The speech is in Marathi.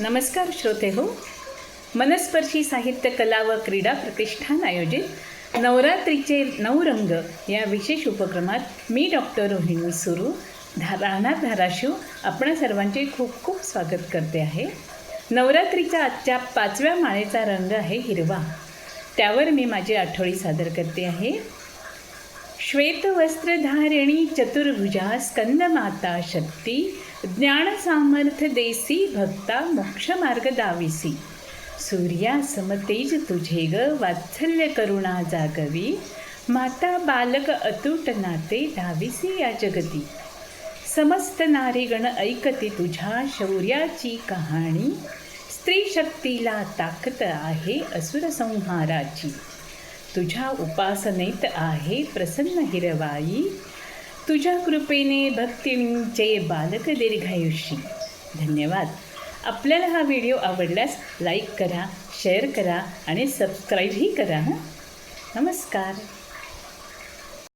नमस्कार श्रोते हो. मनस्पर्शी साहित्य कला व क्रीडा प्रतिष्ठान आयोजित नवरात्रीचे नऊ रंग या विशेष उपक्रमात मी डॉक्टर रोहिणी सुरू. धा राहणार धाराशिव. आपण सर्वांचे खूप खूप स्वागत करते आहे. नवरात्रीच्या आजच्या पाचव्या माळेचा रंग आहे हिरवा. त्यावर मी माझी आठवडी सादर करते आहे. श्वेतवस्त्रधारिणी चतुर्भुजा स्कंदमाता शक्ती ज्ञानसामर्थ देसी भक्ता मोक्षमार्ग दाविसी। सूर्या समतेज तुझे ग वात्सल्य करुणा जागवी। माता बालक अतूट नाते धाविसी या जगती। समस्त नारीगण ऐकते तुझ्या शौर्याची कहाणी। स्त्री शक्तीला ताकद आहे असुर संहाराची। तुझ्या उपासनेत आहे प्रसन्न हिरवाई. तुझ्या कृपेने भक्तींचे बालक दीर्घायुषी. धन्यवाद. आपल्याला हा व्हिडिओ आवडल्यास लाईक करा शेअर करा आणि सबस्क्राईबही करा हां. नमस्कार.